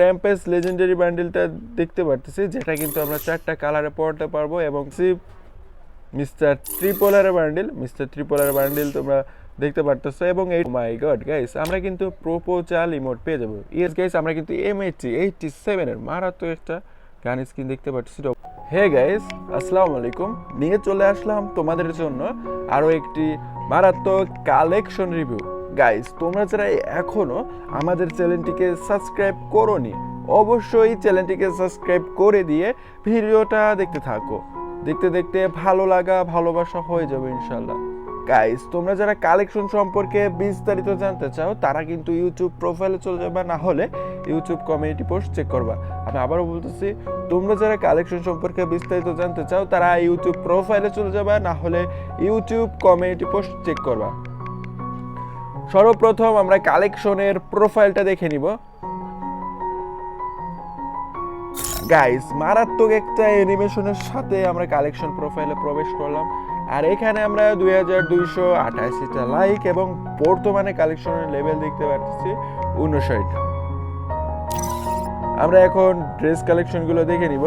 র্যাম্পেস legendary বান্ডিলটা দেখতে পারতেছি, যেটা কিন্তু আমরা চারটা কালারে পড়তে পারব এবং see mister tripolar bundle mister tripolar bundle তোমরা দেখতে পারতেছো এবং এই মাই গড গাইস আমরা কিন্তু প্রোপোজাল ইমোট পেয়ে যাব। ইয়েস গাইস আমরা কিন্তু এম এইচটি এইটটি সেভেনের মারাত্মক একটা গান স্ক্রিন দেখতে পাচ্ছি হে গাইস আসসালামু আলাইকুম। নিয়ে চলে আসলাম তোমাদের জন্য আরও একটি মারাত্মক কালেকশন রিভিউ গাইস তোমরা যারা এখনও আমাদের চ্যানেলটিকে সাবস্ক্রাইব করোনি, অবশ্যই চ্যানেলটিকে সাবস্ক্রাইব করে দিয়ে ভিডিওটা দেখতে থাকো। দেখতে দেখতে ভালো লাগা, ভালোবাসা হয়ে যাবে ইনশাল্লাহ গাইজ তোমরা যারা কালেকশন সম্পর্কে বিস্তারিত জানতে চাও, তারা কিন্তু ইউটিউব প্রোফাইলে চলে যাবে, না হলে ইউটিউব কমিউনিটি পোস্ট চেক করবা। আমি আবারও বলতেছি, তোমরা যারা কালেকশন সম্পর্কে বিস্তারিত জানতে চাও, তারা ইউটিউব প্রোফাইলে চলে যাবে, না হলে ইউটিউব কমিউনিটি পোস্ট চেক করবা। সর্বপ্রথম আমরা কালেকশনের প্রোফাইলটা দেখে নিব। গাইস মারাত্মক একটা অ্যানিমেশনের সাথে আমরা কালেকশন প্রোফাইলে প্রবেশ করলাম। আর এখানে আমরা দুই হাজার দুইশো আঠাশিটা লাইক এবং বর্তমানে কালেকশনের লেভেল দেখতে পাচ্ছি উনষাট আমরা এখন ড্রেস কালেকশনগুলো দেখে নিব।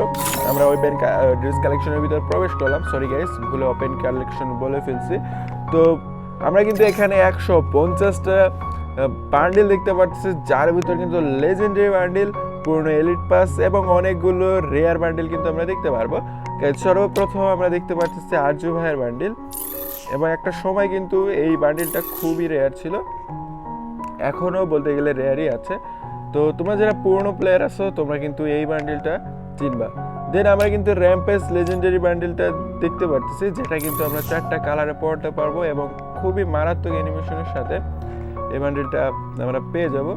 আমরা ওপেন ড্রেস কালেকশনের ভিতরে প্রবেশ করলাম। সরি গাইস ভুলে ওপেন কালেকশন বলে ফেলছি। তো আমরা কিন্তু এখানে একশো পঞ্চাশটা বান্ডিল দেখতে পাচ্ছি, যার ভিতর কিন্তু লেজেন্ডারি বান্ডিল পুরনো এলিট পাস এবং অনেকগুলো রেয়ার বান্ডিল কিন্তু আমরা দেখতে পারব। সর্বপ্রথম আমরা দেখতে পাচ্ছি আর্য ভাইয়ের বান্ডিল এবং একটা সময় কিন্তু এই বান্ডিলটা খুবই রেয়ার ছিল। এখনও বলতে গেলে রেয়ারই আছে। তো তোমরা যারা পুরনো প্লেয়ার আছো, তোমরা কিন্তু এই বান্ডিলটা চিনবা। দেন আমরা কিন্তু র্যাম্পেস লেজেন্ডারি বান্ডিলটা দেখতে পারতেছি, যেটা কিন্তু আমরা চারটা কালারে পড়তে পারব এবং খুবই মারাত্মক অ্যানিমেশনের সাথে এই বান্ডেলটা আমরা পেয়ে যাব।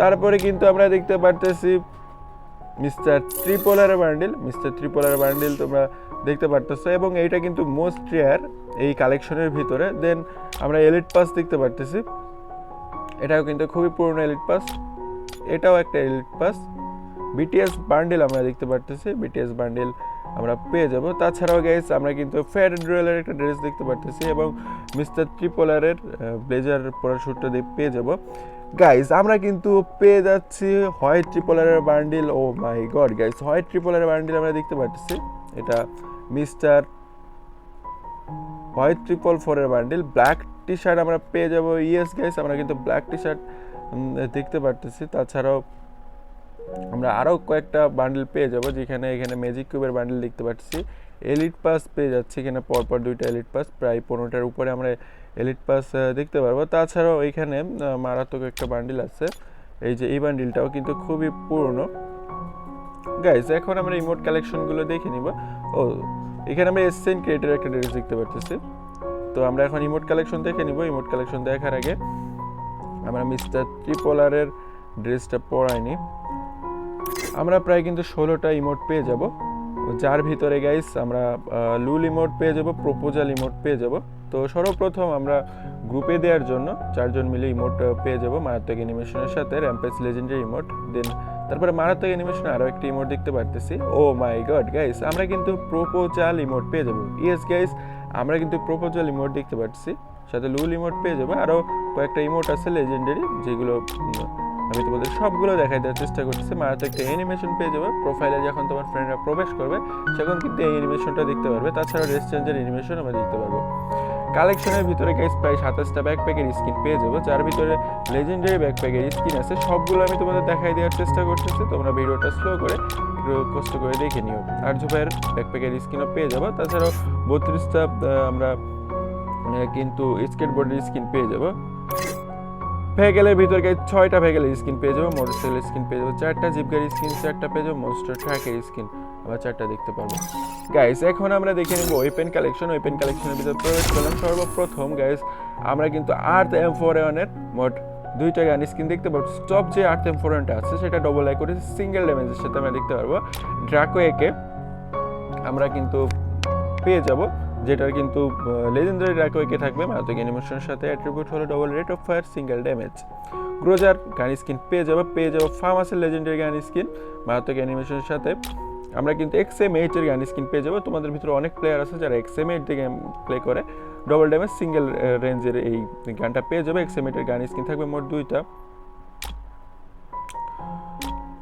তারপরে কিন্তু আমরা দেখতে পারতেছি mister Tripolar bundle. Mister Tripolar bundle তোমরা দেখতে পারতেছো এবং এইটা কিন্তু মোস্ট রেয়ার এই কালেকশনের ভিতরে। দেন আমরা এলিট পাস দেখতে পারতেছি। এটাও কিন্তু খুবই পুরনো এলিট পাস এটাও একটা এলিট পাস বিটিএস বান্ডিল আমরা দেখতে পারতেছি। বিটিএস বান্ডিল আমরা পেয়ে যাব। তাছাড়াও গাইস আমরা কিন্তু ফেয়ার ড্রয়েলের একটা ড্রেস দেখতে পারতেছি এবং মিস্টার ট্রিপোলারের ব্লেজার পরার শ্যুটটা দিয়ে পেয়ে যাব। গাইস আমরা কিন্তু পেয়ে যাচ্ছি white ট্রিপোলারের bundle oh my God guys white ট্রিপোলারের bundle আমরা দেখতে পারতেছি। এটা মিস্টার হোয়াইট ট্রিপল ফোরের বান্ডিল ব্ল্যাক টি শার্ট আমরা পেয়ে যাব। ইয়েস গাইস আমরা কিন্তু ব্ল্যাক টি শার্ট দেখতে পারতেছি। তাছাড়াও আমরা আরও কয়েকটা বান্ডেল পেয়ে যাব, যেখানে এখানে ম্যাজিক কিউবের বান্ডেল দেখতে পাচ্ছি। এলিট পাস পেয়ে যাচ্ছি এখানে, পরপর দুইটা এলিট পাস প্রায় পনেরোটার উপরে আমরা এলিট পাস দেখতে পারব। তাছাড়াও এখানে মারাত্মক একটা বান্ডিল আছে। এই যে এই বান্ডিলটাও কিন্তু খুবই পুরনো। গাইস এখন আমরা ইমোট কালেকশনগুলো দেখে নিব। ও, এখানে আমরা এসেন ক্রিয়েটের একটা ড্রেস দেখতে পারতেছি। তো আমরা এখন ইমোট কালেকশন দেখে নিব। ইমোট কালেকশন দেখার আগে আমরা মিস্টার ত্রিপোলারের ড্রেসটা পরাইনি আমরা প্রায় কিন্তু ষোলোটা ইমোট পেয়ে যাব। যার ভিতরে গাইস আমরা লুল ইমোট পেয়ে যাব প্রপোজাল ইমোট পেয়ে যাব। তো সর্বপ্রথম আমরা গ্রুপে দেওয়ার জন্য চারজন মিলে ইমোট পেয়ে যাব মারাত্মক অ্যানিমেশনের সাথে র্যাম্পেজ লেজেন্ডারি ইমোট দেন তারপরে মারাত্মক অ্যানিমেশন আরও একটি ইমোট দেখতে পারতেছি। ও মাই গড গাইস আমরা কিন্তু প্রপোজাল ইমোট পেয়ে যাব। ইয়েস গাইস আমরা কিন্তু প্রপোজাল ইমোট দেখতে পাচ্ছি সাথে লুল ইমোট পেয়ে যাব। আরও কয়েকটা ইমোট আছে লেজেন্ডারি যেগুলো আমি তোমাদের সবগুলো দেখাই দেওয়ার চেষ্টা করতেছি। মারাত্মক একটা অ্যানিমেশন পেয়ে যাবে। প্রোফাইলে যখন তোমার ফ্রেন্ডরা প্রবেশ করবে, তখন কিন্তু এই অ্যানিমেশনটা দেখতে পারবে। তাছাড়া ড্রেস চেঞ্জের অ্যানিমেশন আমরা দেখতে পারব। কালেকশনের ভিতরে গাইস প্রায় সাতাশটা ব্যাকপ্যাকের স্কিন পেয়ে যাব। যার ভিতরে লেজেন্ডারি ব্যাকপ্যাকের স্কিন আছে। সবগুলো আমি তোমাদের দেখাই দেওয়ার চেষ্টা করতেছি। তোমরা ভিডিওটা স্লো করে কষ্ট করে দেখে নিও। আর ভাইয়ের ব্যাকপ্যাকের স্কিনও পেয়ে যাব। তাছাড়াও বত্রিশটা আমরা কিন্তু স্কেটবোর্ডের স্কিন পেয়ে যাব। ভেহিকেলের ভিতরে গাইজ ছয়টা ভেহিকেলের স্কিন পেয়ে যাব মোটরসাইকেলের স্কিন পেয়ে যাব, চারটা জিপ গাড়ির স্কিন চারটা পেয়ে যাব মোস্টার ট্র্যাকের স্কিন আবার চারটা দেখতে পারব গাইস এখন আমরা দেখে নেব ওয়েপেন কালেকশন ওয়েপেন কালেকশনের ভিতরে প্রবেশ করলাম। সর্বপ্রথম গাইস আমরা কিন্তু আর্থ এম ফোর ওয়ানের মোট দুইটা গান স্কিন দেখতে পাবো। স্টপ যে আর্থ এম ফোর ওয়ানটা আছে, সেটা ডবল আই করে সিঙ্গেল ড্যামেজের সাথে আমরা দেখতে পারব। ড্রাকো একে আমরা কিন্তু পেয়ে যাব। যেটার কিন্তু লেজেন্ডারি ড্রাকোয়েকে থাকবে মারাত্মক অ্যানিমেশনের সাথে অ্যাট্রিবিউট হলো double rate of fire single damage গ্রোজার gun skin পেয়ে যাব পেয়ে যাব ফার্মাসের লেজেন্ডারি গান স্কিন মারাত্মক অ্যানিমেশনের সাথে। আমরা কিন্তু এক্স এম এইচের গান স্কিন পেয়ে যাব। তোমাদের ভিতরে অনেক প্লেয়ার আছে যারা এক্স এম এইট দিয়ে গেম প্লে করে। ডবল ড্যামেজ সিঙ্গেল রেঞ্জের এই গানটা পেয়ে যাবে। এক্স এম এইটের গান স্কিন থাকবে মোট দুইটা।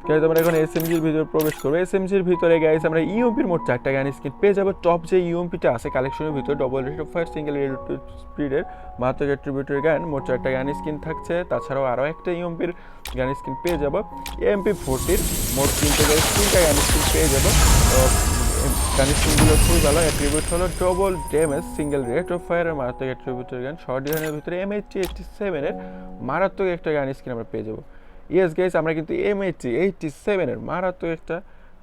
গাইজ আমরা এখন এসএমজির ভিতরে প্রবেশ করব। এসএমজির ভিতরে গাইজ আমরা ইউএমপির মোট চারটা গান স্কিন পেয়ে যাব। টপ যে ইউএমপিটা আছে কালেকশনের ভিতরে double rate of fire single rate স্পিডের মাত্র অ্যাট্রিবিউটের গান, মোট চারটা গান স্কিন থাকছে। তাছাড়াও আরও একটা ইউএমপির গান স্কিন পেয়ে যাব। এমপি ফোরটির মোট তিনটে গাইজ তিনটা গান স্কিন পেয়ে যাব। গান স্কিনগুলো খুবই ভালো। অ্যাট্রিবিউট হলো double damage single rate of fire মারাত্মক অ্যাট্রিবিউটের গান। শর্ট ডিজাইনের ভিতরে এম এইচটি এইটটি সেভেনের মারাত্মক একটা গান স্কিন আমরা পেয়ে যাব। ইয়েস গাইস আমরা কিন্তু এম এইচটি এইটটি সেভেনের মারাত্মক একটা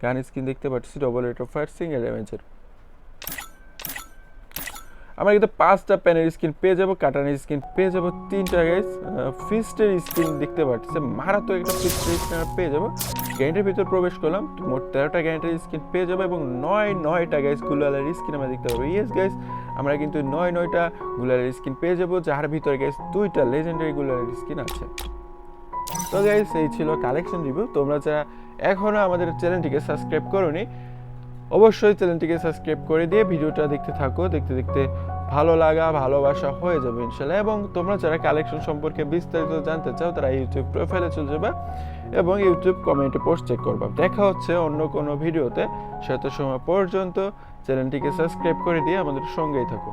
গান স্ক্রিন দেখতে পাচ্ছি ডবল রেট ফায়ার সিঙ্গেল ড্যামেজের আমরা কিন্তু পাঁচটা প্যানের স্কিন পেয়ে যাব কাটানের স্কিন পেয়ে যাব, তিনটা গাইস ফিস্টের স্কিন দেখতে পাচ্ছি, মারাত্মক একটা ফিস্টের আমরা পেয়ে যাব। গ্যারেন্টের ভিতর প্রবেশ করলাম, মোট তেরোটা গ্যারেন্টের স্কিন পেয়ে যাব এবং নয় নয়টা গাইস গুলালের স্কিন আমরা দেখতে পাবো। ইয়েস গাইস আমরা কিন্তু নয় নয়টা গুলালের স্কিন পেয়ে যাব, যার ভিতরে গাইস দুইটা লেজেন্ডারি গুলালের স্কিন আছে। তো গাইস এই ছিল কালেকশন রিভিউ তোমরা যারা এখনও আমাদের চ্যানেলটিকে সাবস্ক্রাইব করোনি, অবশ্যই চ্যানেলটিকে সাবস্ক্রাইব করে দিয়ে ভিডিওটা দেখতে থাকো। দেখতে দেখতে ভালো লাগা, ভালোবাসা হয়ে যাবে ইনশাল্লাহ। এবং তোমরা যারা কালেকশন সম্পর্কে বিস্তারিত জানতে চাও, তারা ইউটিউব প্রোফাইলে চলে যাবে এবং ইউটিউব কমেন্টে পোস্ট চেক করবা। দেখা হচ্ছে অন্য কোনো ভিডিওতে। সেত সময় পর্যন্ত চ্যানেলটিকে সাবস্ক্রাইব করে দিয়ে আমাদের সঙ্গেই থাকো।